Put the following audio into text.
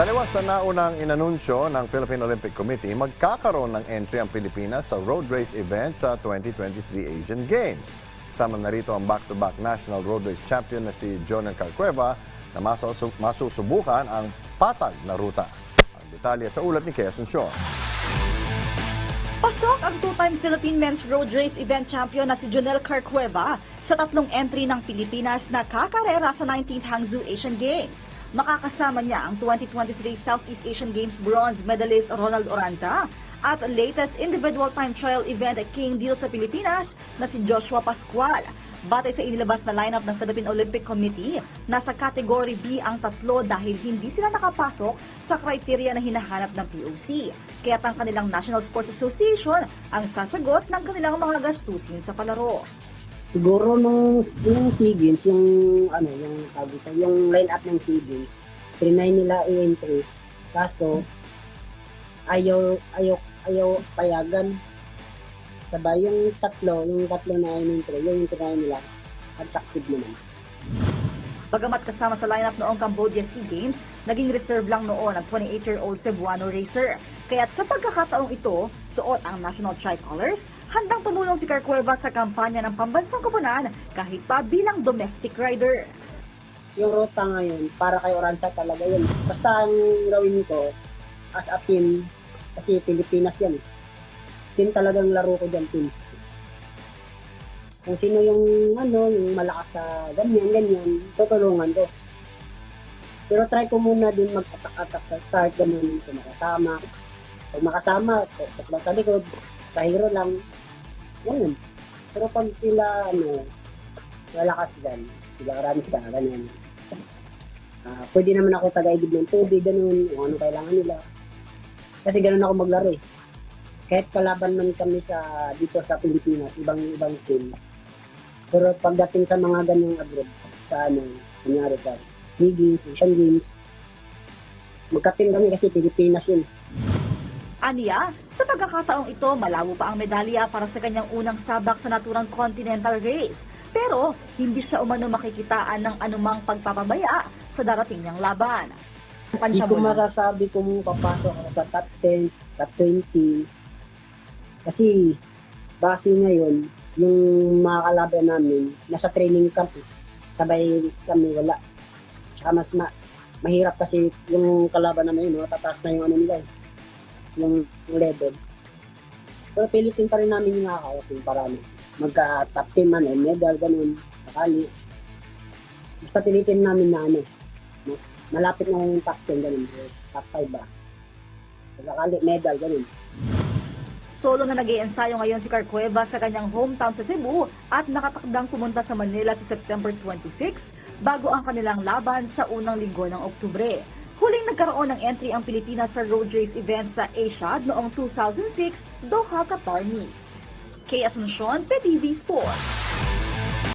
Taliwas sa naunang inanunsyo ng Philippine Olympic Committee, magkakaroon ng entry ang Pilipinas sa road race event sa 2023 Asian Games. Kasama na rito ang back-to-back national road race champion na si Jonel Calcueva na masu- masusubukan ang patag na ruta. Ang detalye sa ulat ni Kea Asuncion. Pasok ang two-time Philippine Men's Road Race Event Champion na si Jonel Carcueva sa tatlong entry ng Pilipinas na kakarera sa 19th Hangzhou Asian Games. Makakasama niya ang 2023 Southeast Asian Games bronze medalist Ronald Oranza at latest individual time trial event King Deal sa Pilipinas na si Joshua Pascual. Batay sa inilabas na lineup ng Philippine Olympic Committee, nasa category B ang tatlo dahil hindi sila nakapasok sa criteria na hinahanap ng POC. Kaya't ang kanilang National Sports Association ang sasagot ng kanilang mga gastusin sa palaro. Siguro nung, nung SEA Games, yung ano, yung tawag yung line-up ng SEA Games, trinay nila i-entry. Kaso, ayaw, ayaw, ayaw payagan. Sabay yung tatlo, yung tatlo na in-entry, yung trinay nila, at succeed naman. Bagamat kasama sa lineup noong Cambodia SEA Games, naging reserve lang noon ang 28-year-old Cebuano racer. Kaya't sa pagkakataong ito, suot ang national tricolors, handang tumulong si Carcueva sa kampanya ng pambansang koponan kahit pa bilang domestic rider. Yung ruta ngayon, para kay Oranza talaga yun. Basta ang gawin ko, as a team, kasi Pilipinas yan. Team talagang laro ko dyan, team. Kung sino yung, ano, yung malakas sa ganyan, ganyan, tutulungan ko. Pero try ko muna din mag-attack-attack sa start, ganun, kung makasama. Pag makasama, takbo sa likod, sa hero lang, ganun. Pero pag sila, ano, malakas dyan, sila Ransa, ganyan. Ah, pwede naman ako taga-idib ng tubig, ganun, kung ano kailangan nila. Kasi ganun ako maglaro eh. Kahit kalaban man kami sa dito sa Pilipinas, ibang ibang team. Pero pagdating sa mga ganyang abroad, sa ano, kunyari sa SEA Games, Asian Games, magka-team kami kasi Pilipinas yun. Aniya, sa pagkakataong ito, malabo pa ang medalya para sa kanyang unang sabak sa naturang continental race. Pero hindi siya umano makikitaan ng anumang pagpapabaya sa darating niyang laban. Hindi ko masasabi kung papasok ako sa top 10, top 20. Kasi base ngayon, yung mga kalaban namin, nasa training camp. eh. Sabay kami wala. Tsaka mas ma- mahirap kasi yung kalaban namin no? tataas na yung ano nila eh. Yung level. Pero pilitin pa rin namin yung nakaka-open para ano, magka top 10 man, eh, medal, ganun, sakali. Basta pilitin namin na ano, mas malapit na yung top 10 ganun, eh, top 5 ba. Sakali, medal, ganun. Solo na nag ensayo ngayon si Carcueva sa kanyang hometown sa Cebu at nakatakdang pumunta sa Manila sa September 26 bago ang kanilang laban sa unang linggo ng Oktubre. Huling nagkaroon ng entry ang Pilipinas sa road race event sa Asia noong 2006 Doha, Qatar meet. Kay Asuncion, PTV Sports.